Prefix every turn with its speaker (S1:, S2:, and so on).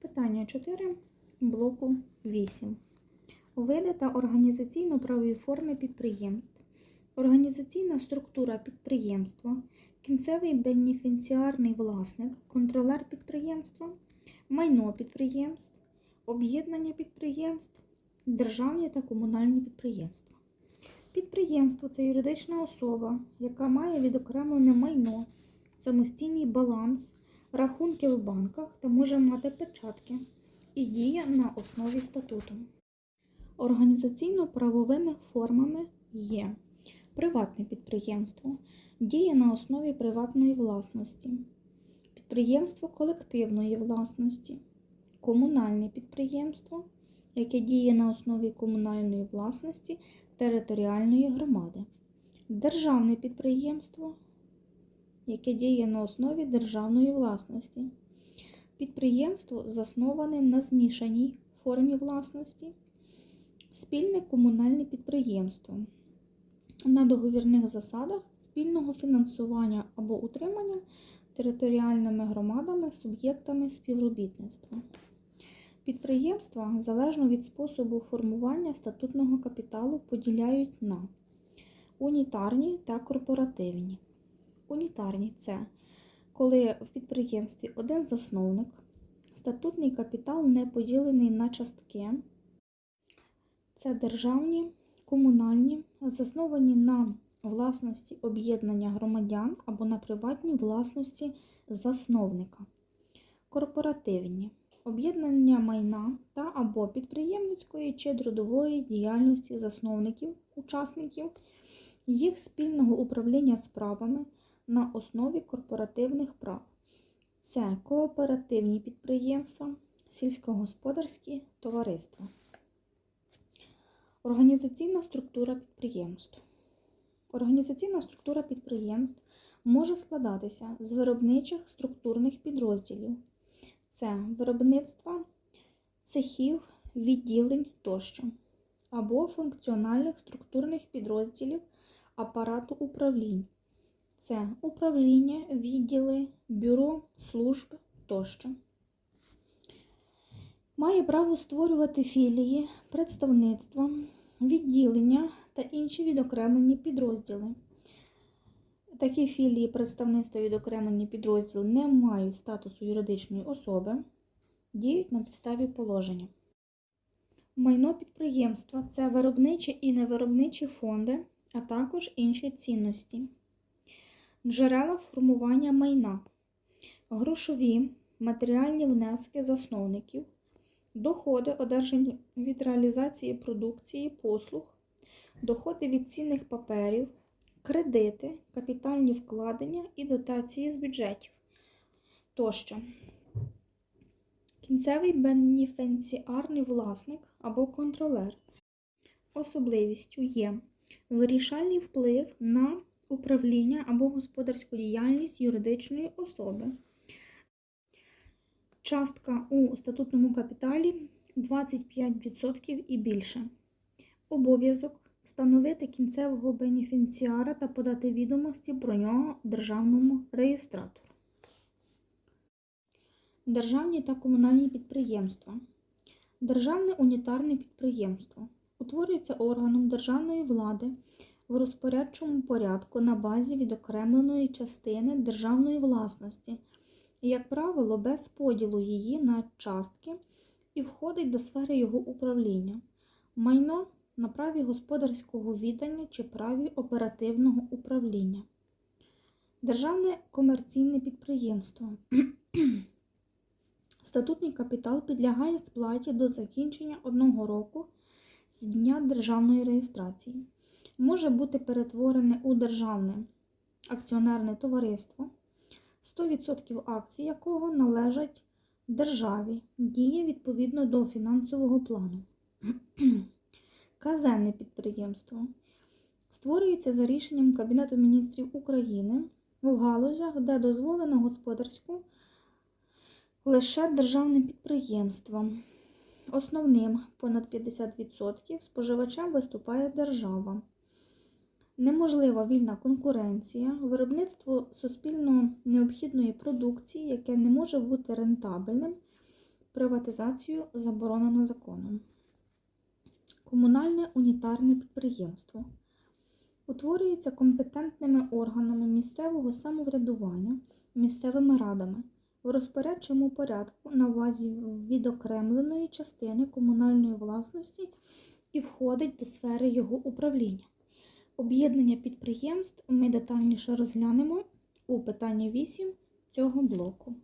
S1: Питання 4 блоку 8. Види та організаційно-правові форми підприємств. Організаційна структура підприємства, кінцевий бенефіціарний власник, контролер підприємства, майно підприємств, об'єднання підприємств, державні та комунальні підприємства. Підприємство це юридична особа, яка має відокремлене майно, самостійний баланс, рахунки в банках та може мати печатки і діє на основі статуту. Організаційно-правовими формами є приватне підприємство, діє на основі приватної власності, підприємство колективної власності, комунальне підприємство, яке діє на основі комунальної власності територіальної громади, державне підприємство, яке діє на основі державної власності, підприємство засноване на змішаній формі власності, спільне комунальне підприємство на договірних засадах спільного фінансування або утримання територіальними громадами, суб'єктами співробітництва. Підприємства залежно від способу формування статутного капіталу поділяють на унітарні та корпоративні. Унітарні це коли в підприємстві один засновник, статутний капітал не поділений на частки, це державні, комунальні, засновані на власності об'єднання громадян або на приватній власності засновника. Корпоративні об'єднання майна та або підприємницької чи трудової діяльності засновників, учасників, їх спільного управління справами на основі корпоративних прав. Це кооперативні підприємства, сільськогосподарські товариства. Організаційна структура підприємств. Організаційна структура підприємств може складатися з виробничих структурних підрозділів. Це виробництва, цехів, відділень тощо, або функціональних структурних підрозділів апарату управлінь. Це управління, відділи, бюро, служб тощо. Має право створювати філії, представництва, відділення та інші відокремлені підрозділи. Такі філії представництва відокремлені підрозділи не мають статусу юридичної особи, діють на підставі положення. Майно підприємства це виробничі і невиробничі фонди, а також інші цінності. Джерела формування майна, грошові, матеріальні внески засновників, доходи, одержані від реалізації продукції, послуг, доходи від цінних паперів, кредити, капітальні вкладення і дотації з бюджетів тощо. Кінцевий бенефіціарний власник або контролер. Особливістю є вирішальний вплив на управління або господарську діяльність юридичної особи. Частка у статутному капіталі 25% і більше. Обов'язок встановити кінцевого бенефіціара та подати відомості про нього державному реєстратору. Державні та комунальні підприємства. Державне унітарне підприємство утворюється органом державної влади в розпорядчому порядку на базі відокремленої частини державної власності, як правило, без поділу її на частки і входить до сфери його управління. Майно на праві господарського віддання чи праві оперативного управління. Державне комерційне підприємство. Статутний капітал підлягає сплаті до закінчення одного року з дня державної реєстрації. Може бути перетворене у державне акціонерне товариство, 100% акцій якого належать державі, діє відповідно до фінансового плану. Казенне підприємство створюється за рішенням Кабінету міністрів України у галузях, де дозволено господарську лише державним підприємствам. Основним понад 50% споживачем виступає держава. Неможлива вільна конкуренція, виробництво суспільно необхідної продукції, яке не може бути рентабельним Приватизацію заборонено законом. Комунальне унітарне підприємство утворюється компетентними органами місцевого самоврядування, місцевими радами в розпорядчому порядку на базі відокремленої частини комунальної власності і входить до сфери його управління. Об'єднання підприємств ми детальніше розглянемо у питанні 8 цього блоку.